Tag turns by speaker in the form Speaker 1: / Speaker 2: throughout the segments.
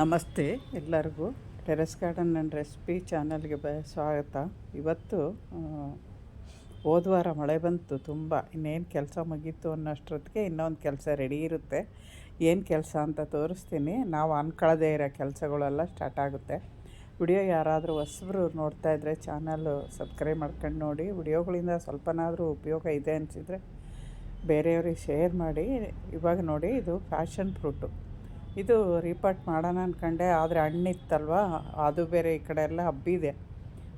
Speaker 1: ನಮಸ್ತೆ ಎಲ್ಲರಿಗೂ. Terrace garden and recipe ಚಾನಲ್ಗೆ ಬ ಸ್ವಾಗತ. ಇವತ್ತು ಹೋದ ವಾರ ಮಳೆ ಬಂತು ತುಂಬ. ಇನ್ನೇನು ಕೆಲಸ ಮುಗೀತು ಅನ್ನೋಷ್ಟೊತ್ತಿಗೆ ಇನ್ನೊಂದು ಕೆಲಸ ರೆಡಿ ಇರುತ್ತೆ. ಏನು ಕೆಲಸ ಅಂತ ತೋರಿಸ್ತೀನಿ. ನಾವು ಅನ್ಕೊಳ್ಳದೇ ಇರೋ ಕೆಲಸಗಳೆಲ್ಲ ಸ್ಟಾರ್ಟ್ ಆಗುತ್ತೆ. ವಿಡಿಯೋ ಯಾರಾದರೂ ಹೊಸಬ್ರು ನೋಡ್ತಾ ಇದ್ದರೆ ಚಾನಲ್ಲು ಸಬ್ಸ್ಕ್ರೈಬ್ ಮಾಡ್ಕೊಂಡು ನೋಡಿ. ವಿಡಿಯೋಗಳಿಂದ ಸ್ವಲ್ಪನಾದರೂ ಉಪಯೋಗ ಇದೆ ಅನಿಸಿದರೆ ಬೇರೆಯವ್ರಿಗೆ ಶೇರ್ ಮಾಡಿ. ಇವಾಗ ನೋಡಿ, ಇದು ಫ್ಯಾಷನ್ ಫ್ರೂಟು. ಇದು ರಿಪೋರ್ಟ್ ಮಾಡೋಣ ಅಂದ್ಕೊಂಡೆ ಆದರೆ ಹಣ್ಣಿತ್ತಲ್ವ? ಅದು ಬೇರೆ ಈ ಕಡೆ ಎಲ್ಲ ಹಬ್ಬಿದೆ.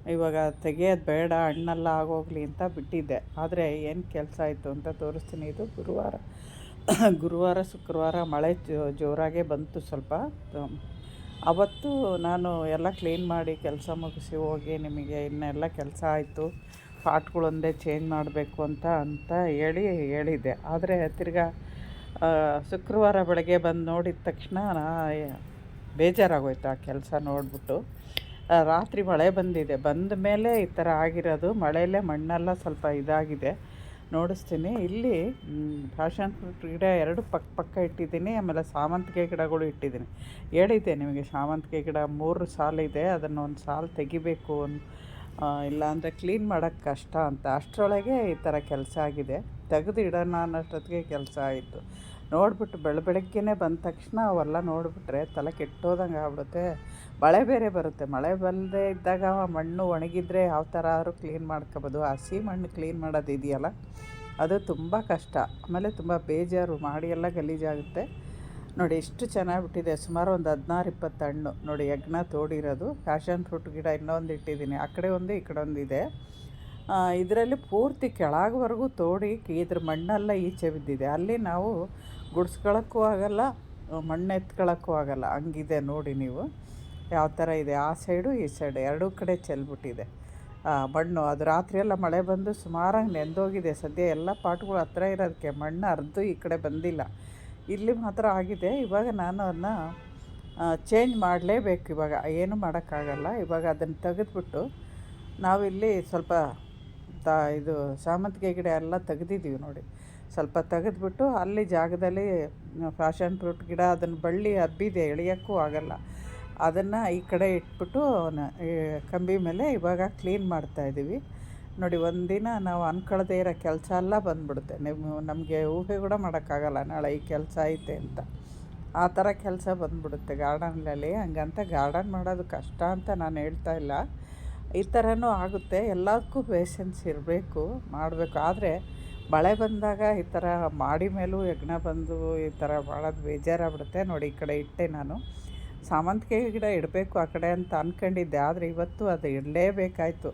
Speaker 1: ಇವಾಗ ತೆಗೆಯೋದು ಬೇಡ, ಹಣ್ಣೆಲ್ಲ ಆಗೋಗ್ಲಿ ಅಂತ ಬಿಟ್ಟಿದ್ದೆ ಆದರೆ ಏನು ಕೆಲಸ ಆಯಿತು ಅಂತ ತೋರಿಸ್ತೀನಿ. ಇದು ಗುರುವಾರ. ಗುರುವಾರ, ಶುಕ್ರವಾರ ಮಳೆ ಜೋರಾಗೇ ಬಂತು ಸ್ವಲ್ಪ. ಅವತ್ತು ನಾನು ಎಲ್ಲ ಕ್ಲೀನ್ ಮಾಡಿ ಕೆಲಸ ಮುಗಿಸಿ ಹೋಗಿ ನಿಮಗೆ ಇನ್ನೆಲ್ಲ ಕೆಲಸ ಆಯಿತು. ಪಾಟ್ಗಳೊಂದೇ ಚೇಂಜ್ ಮಾಡಬೇಕು ಅಂತ ಅಂತ ಹೇಳಿ ಹೇಳಿದ್ದೆ ಆದರೆ ತಿರ್ಗಾ ಶುಕ್ರವಾರ ಬೆಳಗ್ಗೆ ಬಂದು ನೋಡಿದ ತಕ್ಷಣ ಬೇಜಾರಾಗೋಯ್ತು ಆ ಕೆಲಸ ನೋಡಿಬಿಟ್ಟು. ರಾತ್ರಿ ಮಳೆ ಬಂದಿದೆ. ಬಂದ ಮೇಲೆ ಈ ಥರ ಆಗಿರೋದು. ಮಳೆಯಲ್ಲೇ ಮಣ್ಣೆಲ್ಲ ಸ್ವಲ್ಪ ಇದಾಗಿದೆ. ನೋಡಿಸ್ತೀನಿ. ಇಲ್ಲಿ ಫ್ಯಾಷನ್ ಫ್ರೂಟ್ ಗಿಡ ಎರಡು ಪಕ್ಕ ಪಕ್ಕ ಇಟ್ಟಿದ್ದೀನಿ. ಆಮೇಲೆ ಸಾವಂತಿಗೆ ಗಿಡಗಳು ಇಟ್ಟಿದ್ದೀನಿ. ಹೇಳಿದ್ದೆ ನಿಮಗೆ ಸಾವಂತಿಗೆ ಗಿಡ ಮೂರು ಸಾಲಿದೆ ಅದನ್ನು ಒಂದು ಸಾಲು ತೆಗಿಬೇಕು ಇಲ್ಲಾಂದರೆ ಕ್ಲೀನ್ ಮಾಡೋಕ್ಕೆ ಕಷ್ಟ ಅಂತ. ಅಷ್ಟರೊಳಗೆ ಈ ಥರ ಕೆಲಸ ಆಗಿದೆ. ತೆಗೆದು ಇಡೋಣ ಅನ್ನೋಷ್ಟೊತ್ತಿಗೆ ಕೆಲಸ ಆಯಿತು. ನೋಡ್ಬಿಟ್ಟು ಬೆಳ ಬಂದ ತಕ್ಷಣ ಅವೆಲ್ಲ ನೋಡಿಬಿಟ್ರೆ ತಲೆ ಕೆಟ್ಟೋದಂಗೆ ಆಗ್ಬಿಡುತ್ತೆ. ಮಳೆ ಬೇರೆ ಬರುತ್ತೆ. ಮಳೆ ಬಲ್ಲದೆ ಇದ್ದಾಗ ಮಣ್ಣು ಒಣಗಿದ್ರೆ ಯಾವ ಥರ ಆದರೂ ಕ್ಲೀನ್ ಮಾಡ್ಕೋಬೋದು. ಹಸಿ ಮಣ್ಣು ಕ್ಲೀನ್ ಮಾಡೋದು ಇದೆಯಲ್ಲ, ಅದು ತುಂಬ ಕಷ್ಟ. ಆಮೇಲೆ ತುಂಬ ಬೇಜಾರು, ಮಾಡಿ ಎಲ್ಲ ಗಲೀಜಾಗುತ್ತೆ. ನೋಡಿ ಎಷ್ಟು ಚೆನ್ನಾಗಿ ಬಿಟ್ಟಿದೆ ಸುಮಾರು ಒಂದು ಹದಿನಾರು, ಇಪ್ಪತ್ತು ಹಣ್ಣು. ನೋಡಿ, ಯಜ್ಞ ತೋಡಿರೋದು. ಫ್ಯಾಷನ್ ಫ್ರೂಟ್ ಗಿಡ ಇನ್ನೊಂದು ಇಟ್ಟಿದ್ದೀನಿ. ಆ ಕಡೆ ಒಂದು, ಈ ಕಡೆ ಒಂದಿದೆ ಇದರಲ್ಲಿ ಪೂರ್ತಿ ಕೆಳಗವರೆಗೂ ತೋಡಿ ಇದ್ರ ಮಣ್ಣೆಲ್ಲ ಈಚೆ ಬಿದ್ದಿದೆ. ಅಲ್ಲಿ ನಾವು ಗುಡ್ಸ್ಕೊಳಕ್ಕೂ ಆಗಲ್ಲ ಮಣ್ಣು ಎತ್ಕೊಳಕ್ಕೂ ಆಗಲ್ಲ. ಹಂಗಿದೆ ನೋಡಿ ನೀವು. ಯಾವ ಥರ ಇದೆ? ಆ ಸೈಡು, ಈ ಸೈಡು ಎರಡೂ ಕಡೆ ಚೆಲ್ಬಿಟ್ಟಿದೆ. ಮಣ್ಣು. ಅದು ರಾತ್ರಿಯೆಲ್ಲ ಮಳೆ ಬಂದು ಸುಮಾರಾಗಿ ನೆಂದೋಗಿದೆ. ಸದ್ಯ ಎಲ್ಲ ಪಾಟ್ಗಳು ಹತ್ರ ಇರೋದಕ್ಕೆ ಮಣ್ಣು ಅರ್ಧ ಈ ಕಡೆ ಬಂದಿಲ್ಲ. ಇಲ್ಲಿ ಮಾತ್ರ ಆಗಿದೆ. ಇವಾಗ ನಾನು ಅದನ್ನ ಚೇಂಜ್ ಮಾಡಲೇಬೇಕು. ಇವಾಗ ಏನು ಮಾಡೋಕ್ಕಾಗಲ್ಲ. ಇವಾಗ ಅದನ್ನು ತೆಗೆದ್ಬಿಟ್ಟು ನಾವಿಲ್ಲಿ ಸ್ವಲ್ಪ ತ ಇದು ಸಾಮಂತಿಗೆ ಗಿಡ ಎಲ್ಲ ತೆಗೆದಿದ್ದೀವಿ ನೋಡಿ. ಸ್ವಲ್ಪ ತೆಗೆದ್ಬಿಟ್ಟು ಅಲ್ಲಿ ಜಾಗದಲ್ಲಿ ಫ್ಯಾಷನ್ ಫ್ರೂಟ್ ಗಿಡ ಅದನ್ನು ಬಳ್ಳಿ ಹಬ್ಬಿದೆ, ಎಳಿಯೋಕ್ಕೂ ಆಗಲ್ಲ. ಅದನ್ನು ಈ ಕಡೆ ಇಟ್ಬಿಟ್ಟು ಕಂಬಿ ಮೇಲೆ ಇವಾಗ ಕ್ಲೀನ್ ಮಾಡ್ತಾಯಿದ್ದೀವಿ ನೋಡಿ, ಒಂದಿನ ನಾವು ಅನ್ಕೊಳ್ಳದೇ ಇರೋ ಕೆಲಸ ಎಲ್ಲ ಬಂದ್ಬಿಡುತ್ತೆ. ನೀವು ನಮಗೆ ಊಹೆ ಕೂಡ ಮಾಡೋಕ್ಕಾಗಲ್ಲ ನಾಳೆ ಈ ಕೆಲಸ ಐತೆ ಅಂತ. ಆ ಥರ ಕೆಲಸ ಬಂದ್ಬಿಡುತ್ತೆ ಗಾರ್ಡನ್ನಲ್ಲಿ. ಹಂಗಂತ ಗಾರ್ಡನ್ ಮಾಡೋದು ಕಷ್ಟ ಅಂತ ನಾನು ಹೇಳ್ತಾ ಇಲ್ಲ. ಈ ಥರನೂ ಆಗುತ್ತೆ. ಎಲ್ಲದಕ್ಕೂ ಪೇಷನ್ಸ್ ಇರಬೇಕು, ಮಾಡಬೇಕು. ಆದರೆ ಮಳೆ ಬಂದಾಗ ಈ ಥರ ಮಾಡಿ ಮೇಲೂ ಯಜ್ಞ ಬಂದು ಈ ಥರ ಭಾಳ ಬೇಜಾರಾಗ್ಬಿಡುತ್ತೆ. ನೋಡಿ, ಈ ಕಡೆ ಇಟ್ಟೆ ನಾನು. ಸಾಮಂತಿಗೆ ಗಿಡ ಇಡಬೇಕು ಆ ಕಡೆ ಅಂತ ಅಂದ್ಕೊಂಡಿದ್ದೆ ಆದರೆ ಇವತ್ತು ಅದು ಇಡಲೇಬೇಕಾಯಿತು.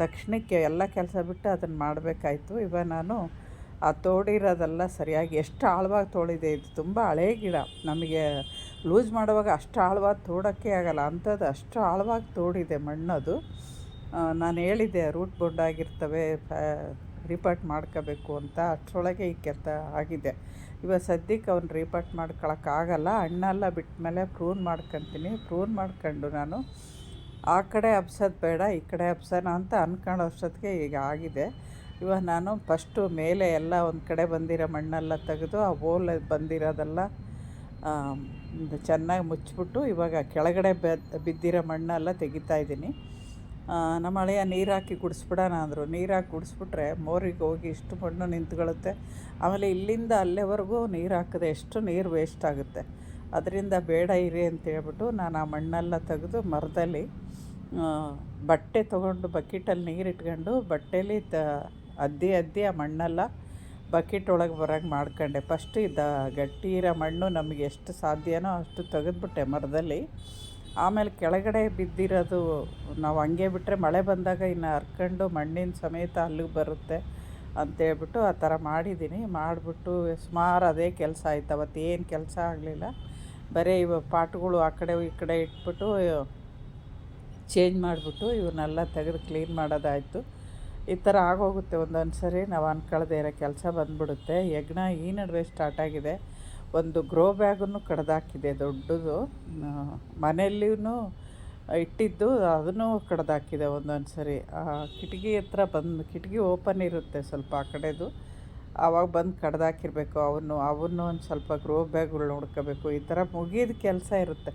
Speaker 1: ತಕ್ಷಣಕ್ಕೆ ಎಲ್ಲ ಕೆಲಸ ಬಿಟ್ಟು ಅದನ್ನು ಮಾಡಬೇಕಾಯ್ತು. ಇವಾಗ ನಾನು ಆ ತೋಡಿರೋದೆಲ್ಲ ಸರಿಯಾಗಿ ಎಷ್ಟು ಆಳವಾಗಿ ತೋಳಿದೆ ಇದು ತುಂಬ ಹಳೇ ಗಿಡ. ನಮಗೆ ಲೂಸ್ ಮಾಡುವಾಗ ಅಷ್ಟು ಆಳವಾಗಿ ತೋಡೋಕ್ಕೆ ಆಗಲ್ಲ, ಅಂಥದ್ದು ಅಷ್ಟು ಆಳವಾಗಿ ತೋಡಿದೆ ಮಣ್ಣದು. ನಾನು ಹೇಳಿದ್ದೆ, ರೂಟ್ ಬೋರ್ಡ್ ಆಗಿರ್ತವೆ ರಿಪಾರ್ಟ್ ಮಾಡ್ಕೋಬೇಕು ಅಂತ ಅಷ್ಟರೊಳಗೆ ಈ ಕೆಲಸ ಆಗಿದೆ. ಇವಾಗ ಸದ್ಯಕ್ಕೆ ಅವ್ನು ರಿಪಾರ್ಟ್ ಮಾಡ್ಕೊಳಕ್ಕಾಗಲ್ಲ ಹಣ್ಣೆಲ್ಲ ಬಿಟ್ಟ ಮೇಲೆ ಪ್ರೂನ್ ಮಾಡ್ಕೊತೀನಿ. ಪ್ರೂನ್ ಮಾಡ್ಕೊಂಡು ನಾನು ಆ ಕಡೆ ಹಬ್ಸೋದು ಬೇಡ, ಈ ಕಡೆ ಹಬ್ಸೋಣ ಅಂತ ಅಂದ್ಕೊಂಡು ಅಷ್ಟೊತ್ತಿಗೆ ಈಗ ಆಗಿದೆ. ಇವಾಗ ನಾನು ಫಸ್ಟು ಮೇಲೆ ಎಲ್ಲ ಒಂದು ಕಡೆ ಬಂದಿರೋ ಮಣ್ಣೆಲ್ಲ ತೆಗೆದು ಆ ಹೋಲ್ ಬಂದಿರೋದೆಲ್ಲ ಚೆನ್ನಾಗಿ ಮುಚ್ಚಿಬಿಟ್ಟು ಇವಾಗ ಕೆಳಗಡೆ ಬೆದ್ ಬಿದ್ದಿರೋ ಮಣ್ಣೆಲ್ಲ ತೆಗಿತಾ ಇದ್ದೀನಿ. ನಮ್ಮ ಹಳೆಯ ನೀರು ಹಾಕಿ ಗುಡಿಸ್ಬಿಡೋಣ ಅಂದರು. ನೀರು ಹಾಕಿ ಗುಡಿಸ್ಬಿಟ್ರೆ ಮೋರಿಗೆ ಹೋಗಿ ಇಷ್ಟು ಮಣ್ಣು ನಿಂತ್ಕೊಳ್ಳುತ್ತೆ. ಆಮೇಲೆ ಇಲ್ಲಿಂದ ಅಲ್ಲೇವರೆಗೂ ನೀರು ಹಾಕಿದೆ ಎಷ್ಟು ನೀರು ವೇಸ್ಟ್ ಆಗುತ್ತೆ. ಅದರಿಂದ ಬೇಡ ಇರಿ ಅಂತ ಹೇಳ್ಬಿಟ್ಟು ನಾನು ಆ ಮಣ್ಣೆಲ್ಲ ತೆಗೆದು ಮರದಲ್ಲಿ ಬಟ್ಟೆ ತೊಗೊಂಡು ಬಕೆಟಲ್ಲಿ ನೀರು ಇಟ್ಕೊಂಡು, ಬಟ್ಟೆಲಿ ತ ಅದ್ದಿ ಅದ್ದಿ ಆ ಮಣ್ಣೆಲ್ಲ ಬಕೆಟ್ ಒಳಗೆ ಬರೋಂಗೆ ಮಾಡ್ಕೊಂಡೆ. ಫಸ್ಟ್ ಇದ್ದ ಗಟ್ಟಿ ಇರೋ ಮಣ್ಣು ನಮಗೆ ಎಷ್ಟು ಸಾಧ್ಯನೋ ಅಷ್ಟು ತೆಗೆದುಬಿಟ್ಟೆ ಮರದಲ್ಲಿ. ಆಮೇಲೆ ಕೆಳಗಡೆ ಬಿದ್ದಿರೋದು ನಾವು ಹಂಗೆ ಬಿಟ್ಟರೆ ಮಳೆ ಬಂದಾಗ ಇನ್ನು ಹರ್ಕೊಂಡು ಮಣ್ಣಿನ ಸಮೇತ ಅಲ್ಲಿಗೆ ಬರುತ್ತೆ ಅಂತೇಳ್ಬಿಟ್ಟು ಆ ಥರ ಮಾಡಿದ್ದೀನಿ. ಮಾಡಿಬಿಟ್ಟು ಸುಮಾರು ಅದೇ ಕೆಲಸ ಆಯ್ತು. ಅವತ್ತು ಏನು ಕೆಲಸ ಆಗಲಿಲ್ಲ. ಬರೀ ಇವ ಪಾಟ್ಗಳು ಆ ಕಡೆ ಈ ಕಡೆ ಇಟ್ಬಿಟ್ಟು ಚೇಂಜ್ ಮಾಡಿಬಿಟ್ಟು ಇವನ್ನೆಲ್ಲ ತೆಗೆದು ಕ್ಲೀನ್ ಮಾಡೋದಾಯಿತು. ಈ ಥರ ಆಗೋಗುತ್ತೆ ಒಂದೊಂದು ಸರಿ ನಾವು ಅನ್ಕೊಳ್ಳದೆ ಇರೋ ಕೆಲಸ ಬಂದ್ಬಿಡುತ್ತೆ. ಯಜ್ಞ ಈ ನಡುವೆ ಸ್ಟಾರ್ಟ್ ಆಗಿದೆ. ಒಂದು ಗ್ರೋ ಬ್ಯಾಗನ್ನು ಕಡ್ದಾಕಿದೆ, ದೊಡ್ಡದು. ಮನೆಯಲ್ಲಿಯೂ ಇಟ್ಟಿದ್ದು ಅದನ್ನು ಕಡ್ದಾಕಿದೆ ಒಂದೊಂದು ಸರಿ ಕಿಟಕಿ ಹತ್ರ ಬಂದು, ಕಿಟಕಿ ಓಪನ್ ಇರುತ್ತೆ ಸ್ವಲ್ಪ ಆ ಕಡೆದು. ಆವಾಗ ಬಂದು ಕಡ್ದಾಕಿರಬೇಕು, ಅವನು ಅವನ್ನು ಒಂದು ಸ್ವಲ್ಪ ಗ್ರೋ ಬ್ಯಾಗ್ಗಳು ನೋಡ್ಕೋಬೇಕು. ಈ ಥರ ಮುಗಿದ ಕೆಲಸ ಇರುತ್ತೆ.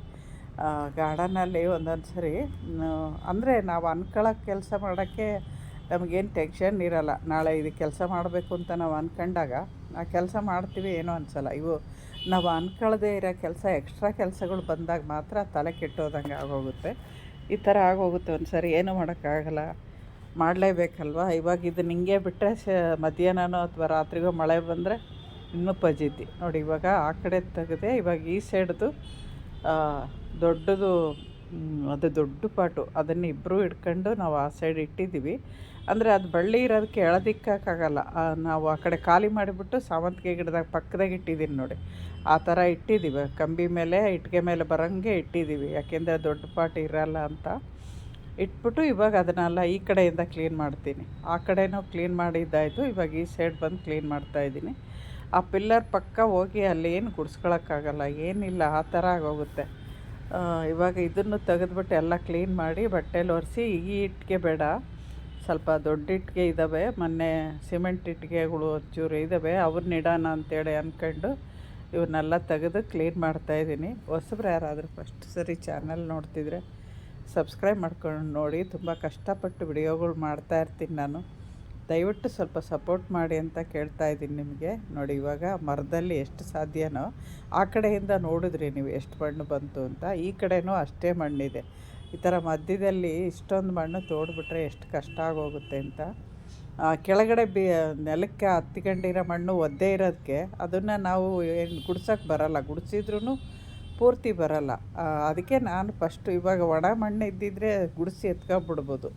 Speaker 1: ಗಾರ್ಡನಲ್ಲಿ ಒಂದೊಂದು ಸರಿ ಅಂದರೆ ನಾವು ಅನ್ಕೊಳ್ಳೋ ಕೆಲಸ ಮಾಡೋಕ್ಕೆ ನಮಗೇನು ಟೆನ್ಷನ್ ಇರಲ್ಲ. ನಾಳೆ ಇದು ಕೆಲಸ ಮಾಡಬೇಕು ಅಂತ ನಾವು ಅಂದ್ಕೊಂಡಾಗ ಆ ಕೆಲಸ ಮಾಡ್ತೀವಿ ಏನೋ ಅನಿಸಲ್ಲ. ಇವು ನಾವು ಅಂದ್ಕೊಳ್ದೇ ಇರೋ ಕೆಲಸ ಎಕ್ಸ್ಟ್ರಾ ಕೆಲಸಗಳು ಬಂದಾಗ ಮಾತ್ರ ತಲೆ ಕೆಟ್ಟೋದಂಗೆ ಆಗೋಗುತ್ತೆ. ಈ ಥರ ಆಗೋಗುತ್ತೆ ಒಂದು ಸರಿ ಏನೂ ಮಾಡೋಕ್ಕಾಗಲ್ಲ. ಮಾಡಲೇಬೇಕಲ್ವ? ಇವಾಗ ಇದು ಹಿಂಗೆ ಬಿಟ್ಟರೆ ಸ ಮಧ್ಯಾಹ್ನನೋ ಅಥವಾ ರಾತ್ರಿಗೋ ಮಳೆ ಬಂದರೆ ಇನ್ನೂ ಪಜೀತಿ. ನೋಡಿ, ಇವಾಗ ಆ ಕಡೆ ತೆಗೆದೆ ಇವಾಗ ಈ ಸೈಡ್ದು ದೊಡ್ಡದು ಅದು ದೊಡ್ಡ ಪಾಟು. ಅದನ್ನು ಇಬ್ಬರು ಇಟ್ಕೊಂಡು ನಾವು ಆ ಸೈಡ್ ಇಟ್ಟಿದ್ದೀವಿ. ಅಂದರೆ ಅದು ಬಳ್ಳಿ ಇರೋದಕ್ಕೆ ಎಳದಿಕ್ಕಾಗಲ್ಲ ನಾವು ಆ ಕಡೆ ಖಾಲಿ ಮಾಡಿಬಿಟ್ಟು ಸಾವಂತಿಗೆ ಗಿಡದಾಗ ಪಕ್ಕದಾಗ ಇಟ್ಟಿದ್ದೀನಿ ನೋಡಿ. ಆ ಥರ ಇಟ್ಟಿದ್ದೀವಿ ಕಂಬಿ ಮೇಲೆ ಇಟ್ಟಿಗೆ ಮೇಲೆ ಬರೋಂಗೆ ಇಟ್ಟಿದ್ದೀವಿ ಯಾಕೆಂದರೆ ದೊಡ್ಡ ಪಾಟ್ ಇರಲ್ಲ ಅಂತ. ಇಟ್ಬಿಟ್ಟು ಇವಾಗ ಅದನ್ನೆಲ್ಲ ಈ ಕಡೆಯಿಂದ ಕ್ಲೀನ್ ಮಾಡ್ತೀನಿ. ಆ ಕಡೆನೂ ಕ್ಲೀನ್ ಮಾಡಿದ್ದಾಯಿತು. ಇವಾಗ ಈ ಸೈಡ್ ಬಂದು ಕ್ಲೀನ್ ಮಾಡ್ತಾ ಇದ್ದೀನಿ. ಆ ಪಿಲ್ಲರ್ ಪಕ್ಕ ಹೋಗಿ ಅಲ್ಲಿ ಏನು ಗುಡ್ಸ್ಕೊಳಕ್ಕಾಗಲ್ಲ. ಏನಿಲ್ಲ. ಆ ಥರ ಆಗೋಗುತ್ತೆ. ಇವಾಗ ಇದನ್ನು ತೆಗೆದ್ಬಿಟ್ಟು ಎಲ್ಲ ಕ್ಲೀನ್ ಮಾಡಿ ಬಟ್ಟೆಲಿ ಒರೆಸಿ ಈ ಇಟ್ಟಿಗೆ ಬೇಡ. ಸ್ವಲ್ಪ ದೊಡ್ಡ ಇಟ್ಟಿಗೆ ಇದ್ದಾವೆ ಮೊನ್ನೆ ಸಿಮೆಂಟ್ ಇಟ್ಟಿಗೆಗಳು ಒಂಚೂರು ಇದ್ದಾವೆ ಅವ್ರನ್ನ ಇಡೋಣ ಅಂತೇಳಿ ಅಂದ್ಕೊಂಡು ಇವನ್ನೆಲ್ಲ ತೆಗೆದು ಕ್ಲೀನ್ ಮಾಡ್ತಾಯಿದ್ದೀನಿ ಹೊಸಬ್ರು ಯಾರಾದರೂ ಫಸ್ಟ್ ಸರಿ ಚಾನಲ್ ನೋಡ್ತಿದ್ರೆ ಸಬ್ಸ್ಕ್ರೈಬ್ ಮಾಡ್ಕೊಂಡು ನೋಡಿ, ತುಂಬ ಕಷ್ಟಪಟ್ಟು ವಿಡಿಯೋಗಳು ಮಾಡ್ತಾ ಇರ್ತೀನಿ ನಾನು. ದಯವಿಟ್ಟು ಸ್ವಲ್ಪ ಸಪೋರ್ಟ್ ಮಾಡಿ ಅಂತ ಕೇಳ್ತಾ ಇದ್ದೀನಿ ನಿಮಗೆ. ನೋಡಿ, ಇವಾಗ ಮರದಲ್ಲಿ ಎಷ್ಟು ಸಾಧ್ಯನೋ, ಆ ಕಡೆಯಿಂದ ನೋಡಿದ್ರಿ ನೀವು ಎಷ್ಟು ಮಣ್ಣು ಬಂತು ಅಂತ, ಈ ಕಡೆಯೂ ಅಷ್ಟೇ ಮಣ್ಣಿದೆ. ಈ ಥರ ಮಧ್ಯದಲ್ಲಿ ಇಷ್ಟೊಂದು ಮಣ್ಣು ತೋಡ್ಬಿಟ್ರೆ ಎಷ್ಟು ಕಷ್ಟ ಆಗೋಗುತ್ತೆ ಅಂತ. ಕೆಳಗಡೆ ಬಿ, ನೆಲಕ್ಕೆ ಹತ್ತಿಕೊಂಡಿರೋ ಮಣ್ಣು ಒದ್ದೇ ಇರೋದಕ್ಕೆ ಅದನ್ನು ನಾವು ಏನು ಗುಡ್ಸೋಕ್ಕೆ ಬರೋಲ್ಲ. ಗುಡಿಸಿದ್ರೂ ಪೂರ್ತಿ ಬರಲ್ಲ. ಅದಕ್ಕೆ ನಾನು ಫಸ್ಟು ಇವಾಗ ಒಣ ಮಣ್ಣು ಇದ್ದಿದ್ದರೆ ಗುಡಿಸಿ ಎತ್ಕೊಬಿಡ್ಬೋದು.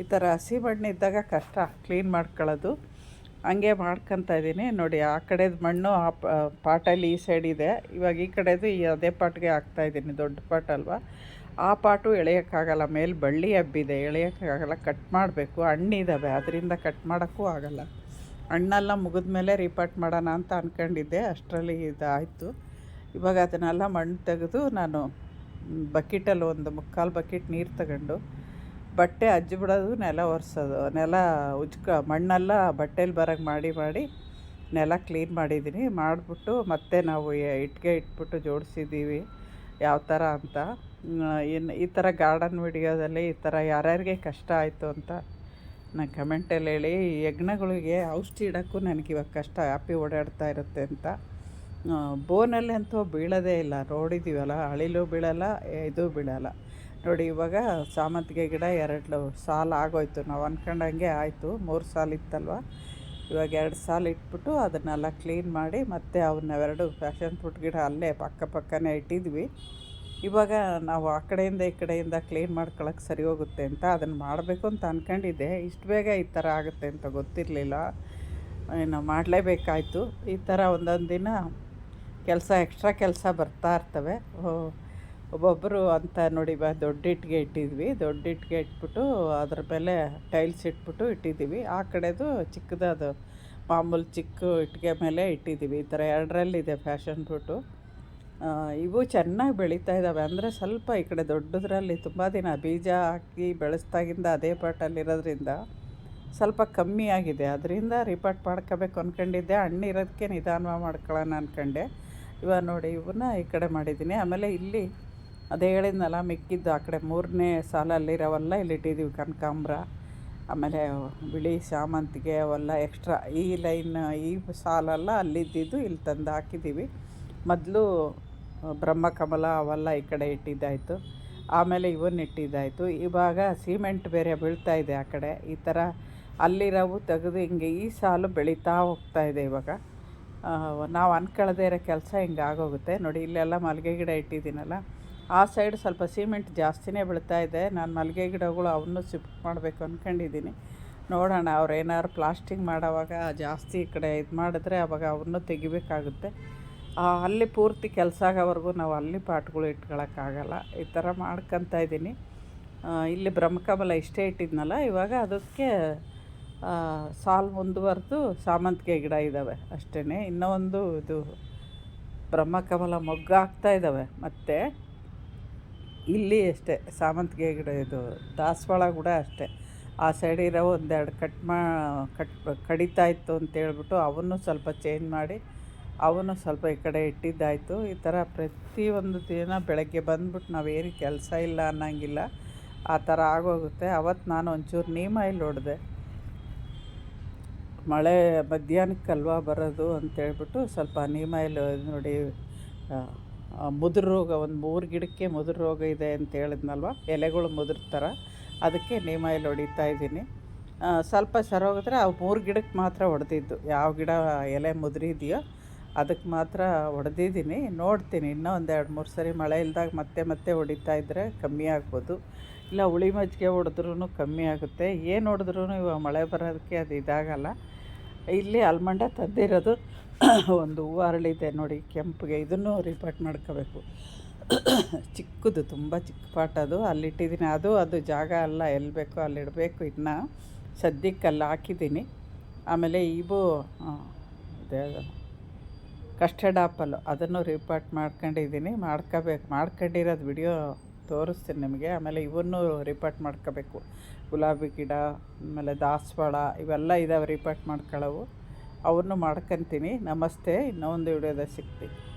Speaker 1: ಈ ಥರ ಹಸಿ ಮಣ್ಣು ಇದ್ದಾಗ ಕಷ್ಟ ಕ್ಲೀನ್ ಮಾಡ್ಕೊಳ್ಳೋದು. ಹಂಗೆ ಮಾಡ್ಕೊತ ಇದ್ದೀನಿ ನೋಡಿ, ಆ ಕಡೆದು ಮಣ್ಣು ಆ ಪಾಟಲ್ಲಿ ಈ ಸೈಡ್ ಇದೆ. ಇವಾಗ ಈ ಕಡೆದು ಈ ಅದೇ ಪಾಟ್ಗೆ ಹಾಕ್ತಾಯಿದ್ದೀನಿ ದೊಡ್ಡ ಪಾಟ್ ಅಲ್ವಾ? ಆ ಪಾಟು ಎಳೆಯೋಕ್ಕಾಗಲ್ಲ, ಮೇಲೆ ಬಳ್ಳಿ ಹಬ್ಬಿದೆ, ಎಳೆಯೋಕ್ಕಾಗಲ್ಲ ಕಟ್ ಮಾಡಬೇಕು. ಹಣ್ಣಿದ್ದಾವೆ ಅದರಿಂದ ಕಟ್ ಮಾಡೋಕ್ಕೂ ಆಗಲ್ಲ. ಹಣ್ಣೆಲ್ಲ ಮುಗಿದ ಮೇಲೆ ರೀಪಾಟ್ ಮಾಡೋಣ ಅಂತ ಅಂದ್ಕೊಂಡಿದ್ದೆ ಅಷ್ಟರಲ್ಲಿ ಇದಾಯಿತು. ಇವಾಗ ಅದನ್ನೆಲ್ಲ ಮಣ್ಣು ತೆಗೆದು ನಾನು ಬಕೆಟಲ್ಲಿ ಒಂದು ಮುಕ್ಕಾಲು ಬಕೆಟ್ ನೀರು ತಗೊಂಡು, ಬಟ್ಟೆ ಅಜ್ಜಿ ಬಿಡೋದು ನೆಲ ಒರೆಸೋದು. ನೆಲ ಉಜ್ಕ, ಮಣ್ಣೆಲ್ಲ ಬಟ್ಟೆಲಿ ಬರೋಂಗೆ ಮಾಡಿ ಮಾಡಿ ನೆಲ ಕ್ಲೀನ್ ಮಾಡಿದ್ದೀನಿ ಮಾಡಿಬಿಟ್ಟು ಮತ್ತೆ ನಾವು ಇಟ್ಟಿಗೆ ಇಟ್ಬಿಟ್ಟು ಜೋಡಿಸಿದ್ದೀವಿ ಯಾವ ಥರ ಅಂತ. ಇನ್ನು ಈ ಥರ ಗಾರ್ಡನ್ ವಿಡಿಯೋದಲ್ಲಿ ಈ ಥರ ಯಾರ್ಯಾರಿಗೆ ಕಷ್ಟ ಆಯಿತು ಅಂತ ನಾನು ಕಮೆಂಟಲ್ಲಿ ಹೇಳಿ ಯಜ್ಞಗಳಿಗೆ ಔಷಧಿ ಇಡೋಕ್ಕೂ ನನಗೆ ಇವಾಗ ಕಷ್ಟ ಹ್ಯಾಪಿ ಓಡಾಡ್ತಾ ಇರುತ್ತೆ ಅಂತ. ಬೋನಲ್ಲಿ ಅಂತೂ ಬೀಳೋದೇ ಇಲ್ಲ ನೋಡಿದ್ದೀವಲ್ಲ ಅಳಿಲು ಬೀಳಲ್ಲ, ಇದು ಬೀಳಲ್ಲ. ನೋಡಿ, ಇವಾಗ ಸಾಮಂತಿಗೆ ಗಿಡ ಎರಡು ಸಾಲ ಆಗೋಯ್ತು, ನಾವು ಅಂದ್ಕೊಂಡಂಗೆ ಆಯಿತು, ಮೂರು ಸಾಲ ಇತ್ತಲ್ವ? ಇವಾಗ ಎರಡು ಸಾಲ ಇಟ್ಬಿಟ್ಟು ಅದನ್ನೆಲ್ಲ ಕ್ಲೀನ್ ಮಾಡಿ ಮತ್ತೆ ಅವನ್ನೆರಡು ಫ್ಯಾಷನ್ ಫ್ರೂಟ್ ಗಿಡ ಅಲ್ಲೇ ಪಕ್ಕ ಪಕ್ಕನೇ ಇಟ್ಟಿದ್ವಿ. ಇವಾಗ ನಾವು ಆ ಕಡೆಯಿಂದ ಈ ಕಡೆಯಿಂದ ಕ್ಲೀನ್ ಮಾಡ್ಕೊಳಕ್ಕೆ ಸರಿ ಹೋಗುತ್ತೆ ಅಂತ ಅದನ್ನು ಮಾಡಬೇಕು ಅಂತ ಅಂದ್ಕೊಂಡಿದ್ದೆ ಇಷ್ಟು ಬೇಗ ಈ ಥರ ಆಗುತ್ತೆ ಅಂತ ಗೊತ್ತಿರಲಿಲ್ಲ. ಏನು ಮಾಡಲೇಬೇಕಾಯ್ತು. ಈ ಥರ ಒಂದೊಂದು ದಿನ ಕೆಲಸ ಎಕ್ಸ್ಟ್ರಾ ಕೆಲಸ ಬರ್ತಾ ಇರ್ತವೆ. ಒಬ್ಬೊಬ್ಬರು ಅಂತ ನೋಡಿ ಬಾ, ದೊಡ್ಡ ಇಟ್ಟಿಗೆ ಇಟ್ಟಿದ್ವಿ. ದೊಡ್ಡ ಇಟ್ಟಿಗೆ ಇಟ್ಬಿಟ್ಟು ಅದ್ರ ಮೇಲೆ ಟೈಲ್ಸ್ ಇಟ್ಬಿಟ್ಟು ಇಟ್ಟಿದ್ದೀವಿ. ಆ ಕಡೆದು ಚಿಕ್ಕದಾದ ಮಾಮೂಲು ಚಿಕ್ಕ ಇಟ್ಟಿಗೆ ಮೇಲೆ ಇಟ್ಟಿದ್ದೀವಿ. ಈ ಥರ ಎರಡರಲ್ಲಿದೆ ಫ್ಯಾಷನ್ ಫ್ರೂಟು ಇವು ಚೆನ್ನಾಗಿ ಬೆಳೀತಾ ಇದ್ದಾವೆ ಅಂದರೆ ಸ್ವಲ್ಪ ಈ ಕಡೆ ದೊಡ್ಡದ್ರಲ್ಲಿ ತುಂಬ ದಿನ ಬೀಜ ಹಾಕಿ ಬೆಳೆಸ್ದಾಗಿಂದ ಅದೇ ಪಾಟಲ್ಲಿರೋದ್ರಿಂದ ಸ್ವಲ್ಪ ಕಮ್ಮಿ ಆಗಿದೆ. ಅದರಿಂದ ರಿಪೋರ್ಟ್ ಮಾಡ್ಕೋಬೇಕು ಅಂದ್ಕೊಂಡಿದ್ದೆ ಹಣ್ಣು ಇರೋದಕ್ಕೆ ನಿಧಾನವಾಗಿ ಮಾಡ್ಕೊಳ್ಳೋಣ ಅಂದ್ಕೊಂಡೆ ಇವಾಗ ನೋಡಿ ಇವನ್ನ ಈ ಕಡೆ ಮಾಡಿದ್ದೀನಿ. ಆಮೇಲೆ ಇಲ್ಲಿ ಅದೇ ಹೇಳಿದ್ನಲ್ಲ, ಮಿಕ್ಕಿದ್ದು ಆ ಕಡೆ ಮೂರನೇ ಸಾಲಲ್ಲಿರೋವೆಲ್ಲ ಇಲ್ಲಿ ಇಟ್ಟಿದ್ದೀವಿ ಕನಕಾಂಬ್ರ. ಆಮೇಲೆ ಬಿಳಿ ಶಾಮಂತಿಗೆ ಅವೆಲ್ಲ ಎಕ್ಸ್ಟ್ರಾ ಈ ಲೈನ್ ಈ ಸಾಲಲ್ಲ ಅಲ್ಲಿದ್ದಿದ್ದು ಇಲ್ಲಿ ತಂದು ಹಾಕಿದ್ದೀವಿ ಮೊದಲು ಬ್ರಹ್ಮಕಮಲ ಅವೆಲ್ಲ ಈ ಕಡೆ ಇಟ್ಟಿದ್ದಾಯಿತು. ಆಮೇಲೆ ಇವನ್ನ ಇಟ್ಟಿದ್ದಾಯಿತು. ಇವಾಗ ಸಿಮೆಂಟ್ ಬೇರೆ ಬೀಳ್ತಾ ಇದೆ ಆ ಕಡೆ. ಈ ಥರ ಅಲ್ಲಿರೋವು ತೆಗೆದು ಹಿಂಗೆ ಈ ಸಾಲು ಬೆಳೀತಾ ಹೋಗ್ತಾ ಇದೆ ಇವಾಗ. ನಾವು ಅನ್ಕೊಳ್ಳದೇ ಇರೋ ಕೆಲಸ ಹಿಂಗೆ ಆಗೋಗುತ್ತೆ. ನೋಡಿ, ಇಲ್ಲೆಲ್ಲ ಮಲ್ಲಿಗೆ ಗಿಡ ಇಟ್ಟಿದ್ದೀನಲ್ಲ. ಆ ಸೈಡ್ ಸ್ವಲ್ಪ ಸಿಮೆಂಟ್ ಜಾಸ್ತಿನೇ ಬೀಳ್ತಾ ಇದೆ. ನಾನು ಮಲ್ಲಿಗೆ ಗಿಡಗಳು ಅವನ್ನೂ ಶಿಫ್ಟ್ ಮಾಡಬೇಕು ಅಂದ್ಕೊಂಡಿದ್ದೀನಿ ನೋಡೋಣ, ಅವ್ರು ಏನಾದ್ರು ಪ್ಲಾಸ್ಟಿಂಗ್ ಮಾಡೋವಾಗ ಜಾಸ್ತಿ ಈ ಕಡೆ ಇದು ಮಾಡಿದ್ರೆ ಅವಾಗ ಅವನ್ನೂ ತೆಗಿಬೇಕಾಗುತ್ತೆ. ಅಲ್ಲಿ ಪೂರ್ತಿ ಕೆಲಸ ಆಗೋವರೆಗೂ ನಾವು ಅಲ್ಲಿ ಪಾಟ್ಗಳು ಇಟ್ಕೊಳಕ್ಕಾಗಲ್ಲ. ಈ ಥರ ಮಾಡ್ಕೊತ ಇದ್ದೀನಿ. ಇಲ್ಲಿ ಬ್ರಹ್ಮಕಮಲ ಇಷ್ಟೇ ಇಟ್ಟಿದ್ನಲ್ಲ, ಇವಾಗ ಅದಕ್ಕೆ ಸಾಲು ಮುಂದುವರೆದು ಸಾಮಂತಿಗೆ ಗಿಡ ಇದ್ದಾವೆ ಅಷ್ಟೇ ಇನ್ನೂ ಒಂದು ಇದು ಬ್ರಹ್ಮಕಮಲ ಮೊಗ್ಗಾಗ್ತಾ ಇದ್ದಾವೆ ಮತ್ತು ಇಲ್ಲಿ ಅಷ್ಟೇ, ಸಾಮಂತಿಗೆ ಗಿಡ ಇದು ದಾಸವಾಳ ಕೂಡ ಅಷ್ಟೇ. ಆ ಸೈಡ್ ಇರೋ ಒಂದೆರಡು ಕಟ್ ಮಾ ಕಟ್ ಕಡಿತಾ ಇತ್ತು ಅಂತೇಳ್ಬಿಟ್ಟು ಅವನ್ನು ಸ್ವಲ್ಪ ಚೇಂಜ್ ಮಾಡಿ ಅವನು ಸ್ವಲ್ಪ ಈ ಕಡೆ ಇಟ್ಟಿದ್ದಾಯಿತು. ಈ ಥರ ಪ್ರತಿಯೊಂದು ದಿನ ಬೆಳಗ್ಗೆ ಬಂದ್ಬಿಟ್ಟು ನಾವೇನು ಕೆಲಸ ಇಲ್ಲ ಅನ್ನೋಂಗಿಲ್ಲ. ಆ ಥರ ಆಗೋಗುತ್ತೆ. ಅವತ್ತು ನಾನು ಒಂಚೂರು ನೀಮ್ ಆಯಿಲ್ ಹೊಡೆದೆ. ಮಳೆ ಮಧ್ಯಾಹ್ನಕ್ಕಲ್ವಾ ಬರೋದು ಅಂತೇಳ್ಬಿಟ್ಟು ಸ್ವಲ್ಪ ನೀಮ್ ಆಯಿಲ್ ನೋಡಿ ಮುದುರ ರೋಗ, ಒಂದು ಮೂರು ಗಿಡಕ್ಕೆ ಮುದುರು ರೋಗ ಇದೆ ಅಂತ ಹೇಳಿದ್ನಲ್ವ? ಎಲೆಗಳು ಥರ. ಅದಕ್ಕೆ ನೀಮ್ ಆಯಿಲ್ ಹೊಡಿತಾ ಇದ್ದೀನಿ. ಸ್ವಲ್ಪ ಸರೋಗಿದ್ರೆ ಆ ಮೂರು ಗಿಡಕ್ಕೆ ಮಾತ್ರ ಹೊಡೆದಿದ್ದು. ಯಾವ ಗಿಡ ಎಲೆ ಮುದುರಿದೆಯೋ ಅದಕ್ಕೆ ಮಾತ್ರ ಹೊಡೆದಿದ್ದೀನಿ. ನೋಡ್ತೀನಿ, ಇನ್ನೂ ಒಂದು ಎರಡು, ಮೂರು ಸರಿ ಮಳೆ ಇಲ್ದಾಗ ಮತ್ತೆ ಮತ್ತೆ ಹೊಡಿತಾ ಇದ್ದರೆ ಕಮ್ಮಿ ಆಗ್ಬೋದು. ಇಲ್ಲ, ಹುಳಿ ಮಜ್ಜಿಗೆ ಹೊಡೆದ್ರೂ ಕಮ್ಮಿ ಆಗುತ್ತೆ. ಏನು ಹೊಡೆದ್ರೂ ಇವಾಗ ಮಳೆ ಬರೋದಕ್ಕೆ ಅದು ಇದಾಗಲ್ಲ. ಇಲ್ಲಿ ಅಲ್ಮಂಡ ತಂದಿರೋದು ಒಂದು ಹೂವು ಅರಳಿದೆ ನೋಡಿ, ಕೆಂಪಿಗೆ. ಇದನ್ನು ರಿಪೋರ್ಟ್ ಮಾಡ್ಕೋಬೇಕು. ಚಿಕ್ಕದು, ತುಂಬ ಚಿಕ್ಕ ಪಾಟ್ ಅದು. ಅಲ್ಲಿಟ್ಟಿದ್ದೀನಿ. ಅದು ಅದು ಜಾಗ ಅಲ್ಲ. ಎಲ್ಲಿ ಬೇಕೋ ಅಲ್ಲಿಡಬೇಕು ಇನ್ನೂ. ಸದ್ಯಕ್ಕೆ ಅಲ್ಲಿ ಹಾಕಿದ್ದೀನಿ. ಆಮೇಲೆ ಇಬು ಅದ್ಯಾವ್ದು ಕಸ್ಟರ್ಡ್ ಆಪಲ್ ಅದನ್ನು ರಿಪೋರ್ಟ್ ಮಾಡ್ಕೊಂಡಿದ್ದೀನಿ. ಮಾಡ್ಕೋಬೇಕು. ಮಾಡ್ಕೊಂಡಿರೋದು ವಿಡಿಯೋ ತೋರಿಸ್ತೀನಿ ನಿಮಗೆ. ಆಮೇಲೆ ಇವನ್ನು ರಿಪೋರ್ಟ್ ಮಾಡ್ಕೋಬೇಕು. ಗುಲಾಬಿ ಗಿಡ, ಆಮೇಲೆ ದಾಸವಾಳ, ಇವೆಲ್ಲ ಇದಾವೆ ರಿಪೋರ್ಟ್ ಮಾಡ್ಕೊಳ್ಳೋವು. ಅವನ್ನು ಮಾಡ್ಕೊತೀನಿ. ನಮಸ್ತೆ. ಇನ್ನೊಂದು ವಿಡಿಯೋದಾಗ ಸಿಗ್ತೀನಿ.